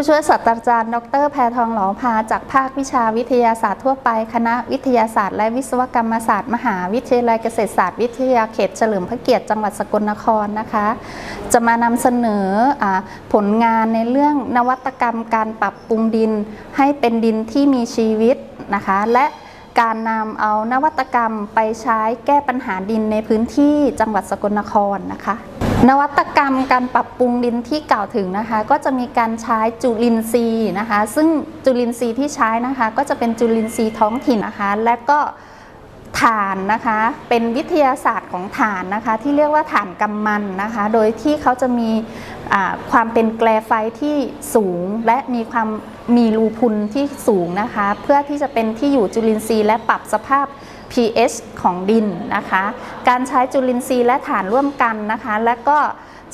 ผู้ช่วยศาสตราจารย์ ดรแพทองหลอพาจากภาควิชาวิทยาศาสตร์ทั่วไป คณะวิทยาศาสตร์และวิศวกรรมศาสตร์ มหาวิทยาลัยเกษตรศาสตร์วิทยาเขตเฉลิมพระเกียรติจังหวัดสกลนครนะคะ จะมานำเสนออผลงานในเรื่องนวัตกรรมการปรับปรุงดินให้เป็นดินที่มีชีวิตนะคะ และการนำเอานวัตกรรมไปใช้แก้ปัญหาดินในพื้นที่จังหวัดสกลนครนะคะ นวัตกรรมการปรับปรุงดินที่กล่าวถึงนะคะ ก็จะมีการใช้จุลินทรีย์นะคะ ซึ่งจุลินทรีย์ที่ใช้นะคะ ก็จะเป็นจุลินทรีย์ท้องถิ่นนะคะ และก็ถ่านนะคะเป็นวิทยาศาสตร์ของถ่านนะคะ ที่เรียกว่าถ่านกำมันนะคะ โดยที่เขาจะมีความเป็นแกลไฟที่สูง และมีความมีรูพุนที่สูงนะคะ เพื่อที่จะเป็นที่อยู่จุลินทรีย์และปรับสภาพ pH ของดินนะคะ การใช้จุลินทรีย์และถ่านร่วมกันนะคะ และก็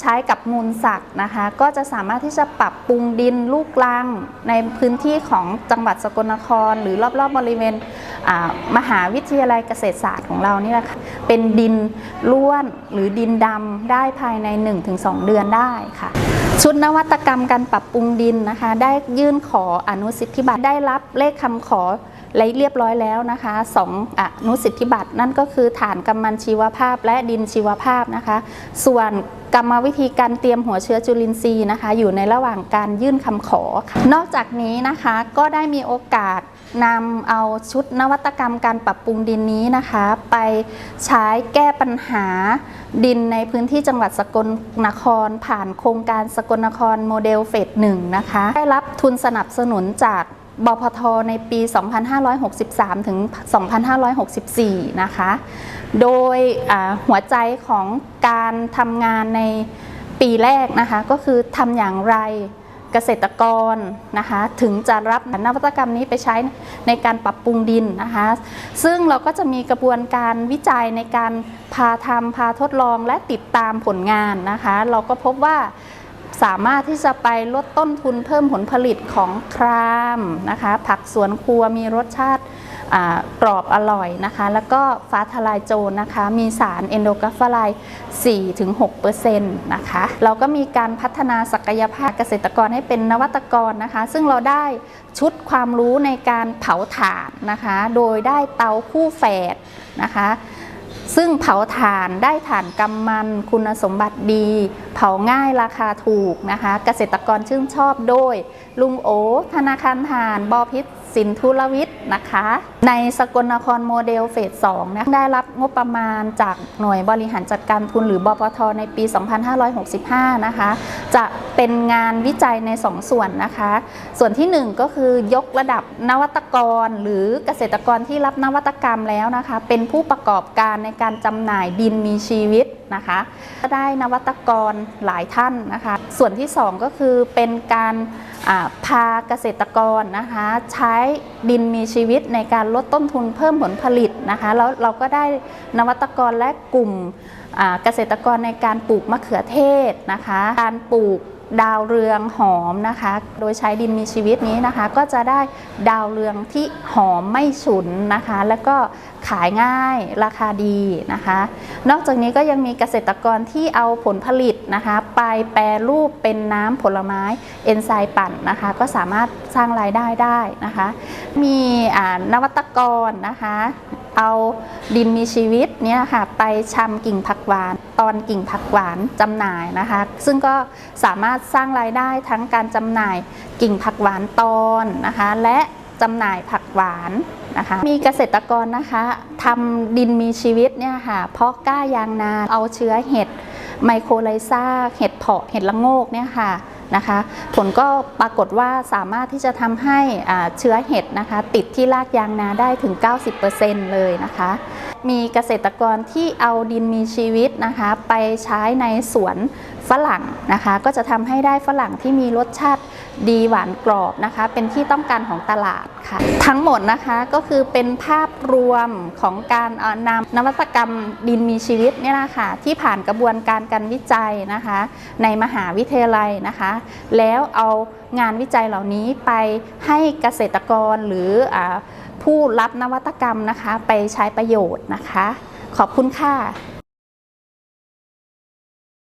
ใช้กับมูลสัตว์นะคะ ก็จะสามารถที่จะปรับปรุงดินลูกรัง ในพื้นที่ของจังหวัดสกลนคร หรือรอบๆบริเวณมหาวิทยาลัยเกษตรศาสตร์ของเรานี่แหละค่ะเป็นดินล้วนหรือดินดำได้ภายใน 1-2 เดือนได้ค่ะ ชุดนวัตกรรมการปรับปรุงดินนะคะ ได้ยื่นขออนุสิทธิบัตรได้รับเลขคำขอ และเรียบร้อยแล้วนะคะสองอนุสิทธิบัตรนั่นก็คือฐานกำมันชีวภาพและดินชีวภาพนะคะ ส่วนกรรมวิธีการเตรียมหัวเชื้อจุลินทรีย์นะคะ อยู่ในระหว่างการยื่นคำขอค่ะนอกจากนี้นะคะก็ได้มีโอกาสนำเอาชุดนวัตกรรมการปรับปรุงดินนี้นะคะ ไปใช้แก้ปัญหาดินในพื้นที่จังหวัดสกลนคร ผ่านโครงการสกลนครโมเดลเฟสหนึ่งนะคะ ได้รับทุนสนับสนุนจาก บพทในปี 2563 ถึง 2564 นะคะ โดยหัวใจของการทำงานในปีแรกนะคะ ก็คือทำอย่างไรเกษตรกรนะคะ ถึงจะรับนวัตกรรมนี้ไปใช้ในการปรับปรุงดินนะคะ ซึ่งเราก็จะมีกระบวนการวิจัยในการพาทำพาทดลองและติดตามผลงานนะคะ เราก็พบว่า สามารถที่จะไปลดต้นทุนเพิ่มผลผลิตของครามนะคะ ผักสวนครัวมีรสชาติกรอบอร่อยนะคะ แล้วก็ฟ้าทลายโจรนะคะ มีสารเอนโดกัฟฟาไล4-6%นะคะ เราก็มีการพัฒนาศักยภาพเกษตรกรให้เป็นนวัตกรนะคะ ซึ่งเราได้ชุดความรู้ในการเผาถ่านนะคะ โดยได้เตาคู่แฝดนะคะ ซึ่งเผาถ่านได้ถ่านกำมันคุณสมบัติดี เผาง่ายราคาถูกนะคะ เกษตรกรชื่นชอบโดย ลุงโอ ธนาคารถ่านบอพิษสินทุรวิทย์นะคะ ในสกลนครโมเดลเฟส2นะได้รับงบประมาณจากหน่วยบริหารจัดการทุนหรือบปทในปี 2565 นะคะ จะเป็นงานวิจัยใน 2 ส่วนนะคะ ส่วนที่ 1 ก็คือยกระดับนวัตกร หรือเกษตรกรที่รับนวัตกรรมแล้วนะคะ เป็นผู้ประกอบการในการจำหน่ายดินมีชีวิตนะคะ ก็ได้นวัตกรหลายท่านนะคะ ส่วนที่ 2 ก็คือเป็นการาพาเกษตรกรนะคะใช้ดินมีชีวิตในการลดต้นทุนเพิ่มผลผลิตนะคะแล้วเราก็ได้นวัตกรและกลุ่มเกษตรกรในการปลูกมะเขือเทศนะคะ การปลูก ดาวเรืองหอมนะคะ โดยใช้ดินมีชีวิตนี้นะคะ ก็จะได้ดาวเรืองที่หอมไม่ฉุนนะคะ แล้วก็ขายง่ายราคาดีนะคะ นอกจากนี้ก็ยังมีเกษตรกรที่เอาผลผลิตนะคะ ไปแปรรูปเป็นน้ำผลไม้เอนไซม์ปั่นนะคะ ก็สามารถสร้างรายได้ได้นะคะ มีนวัตกรนะคะ เอาดินมีชีวิตเนี่ยค่ะไปชำกิ่งผักหวาน ตอนกิ่งผักหวานจำหน่ายนะคะ ซึ่งก็สามารถสร้างรายได้ทั้งการจำหน่ายกิ่งผักหวานตอนนะคะ และจำหน่ายผักหวานนะคะมีเกษตรกรนะคะทำดินมีชีวิตเนี่ยค่ะเพาะก้ายางนาเอาเชื้อเห็ดไมโครไลซาเห็ดเพาะเห็ดละโงกเนี่ยค่ะ นะคะ ผลก็ปรากฏว่าสามารถที่จะทำให้เชื้อเห็ดนะคะ ติดที่รากยางนาได้ถึง 90%เลยนะคะ มีเกษตรกรที่เอาดินมีชีวิตนะคะ ไปใช้ในสวนฝรั่งนะคะ ก็จะทำให้ได้ฝรั่งที่มีรสชาติดีหวานกรอบนะคะ เป็นที่ต้องการของตลาด ค่ะ ทั้งหมดนะคะก็คือเป็นภาพรวมของการนำนวัตกรรมดินมีชีวิตเนี่ยนะคะที่ผ่านกระบวนการการวิจัยนะคะ ในมหาวิทยาลัยนะคะ แล้วเอางานวิจัยเหล่านี้ไปให้เกษตรกรหรืออผู้รับนวัตกรรมนะคะ ไปใช้ประโยชน์นะคะ ขอบคุณค่ะ